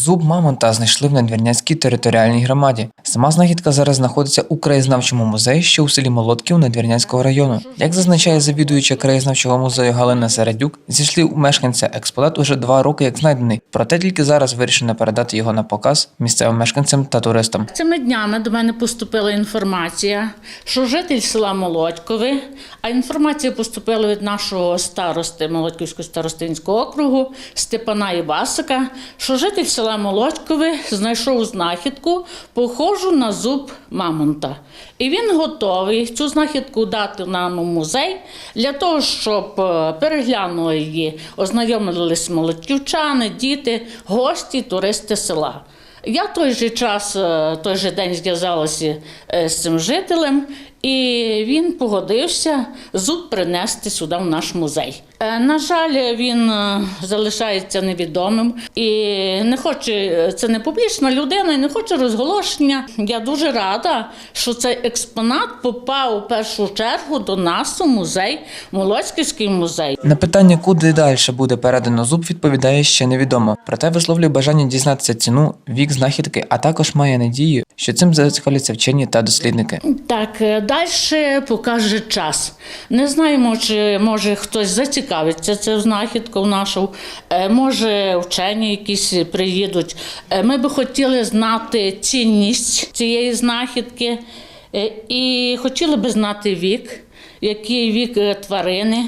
Зуб мамонта знайшли в Надвірнянській територіальній громаді. Сама знахідка зараз знаходиться у краєзнавчому музеї, що у селі Молотків Надвірнянського району. Як зазначає завідуюча краєзнавчого музею Галина Середюк, зі слів мешканця експонат уже два роки як знайдений, проте тільки зараз вирішено передати його на показ місцевим мешканцям та туристам. Цими днями до мене поступила інформація, що житель села Молодькове, а інформація поступила від нашого старости Молодьківського старостинського округу Степана Івасика, що житель села Молодькове знайшов знахідку, похожу на зуб мамонта. І він готовий цю знахідку дати нам у музей для того, щоб е, переглянули її, ознайомились молодьківчани, діти, гості, туристи села. Я той же час, е, той же день зв'язалася е, з цим жителем, і він погодився зуб принести сюди в наш музей. Е, На жаль, він е, залишається невідомим і не хоче, це не публічна людина і не хоче розголошення. Я дуже рада, що цей експонат попав у першу чергу до нас у музей, Молодський музей. На питання, куди далі буде передано зуб, відповідає ще невідомо. Проте висловлює бажання дізнатися ціну, вік знахідки, а також має надію, що цим зацікавляться вчені та дослідники. Так, далі покаже час. Не знаємо, чи може хтось зацікавиться цю знахідку нашу, е, може вчені якісь приїдуть. Е, Ми би хотіли знати цінність цієї знахідки е, і хотіли би знати вік, який вік тварини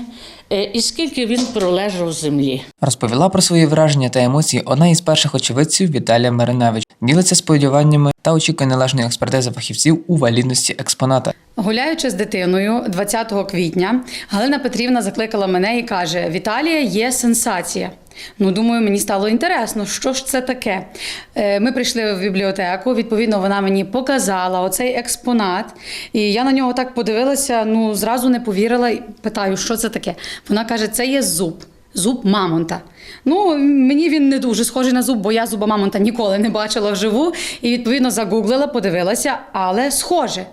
і скільки він пролежав в землі. Розповіла про свої враження та емоції одна із перших очевидців Віталія Мариневич. Ділиться сподіваннями та очікує належної експертизи фахівців у валідності експоната. Гуляючи з дитиною 20 квітня, Галина Петрівна закликала мене і каже: Віталія, є сенсація. Ну, думаю, мені стало інтересно, що ж це таке. Е, Ми прийшли в бібліотеку. Відповідно, вона мені показала оцей експонат, і я на нього так подивилася. Ну, зразу не повірила і питаю, що це таке. Вона каже: це є зуб. Зуб мамонта. Ну, мені він не дуже схожий на зуб, бо я зуба мамонта ніколи не бачила вживу. І відповідно загуглила, подивилася, але схоже.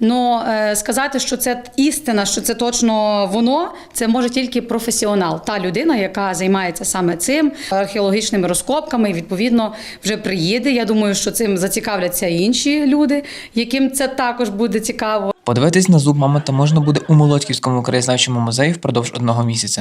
Ну сказати, що це істина, що це точно воно, це може тільки професіонал, та людина, яка займається саме цим археологічними розкопками. І відповідно вже приїде. Я думаю, що цим зацікавляться інші люди, яким це також буде цікаво. Подивитись на зуб мамонта можна буде у Молодьківському краєзнавчому музеї впродовж одного місяця.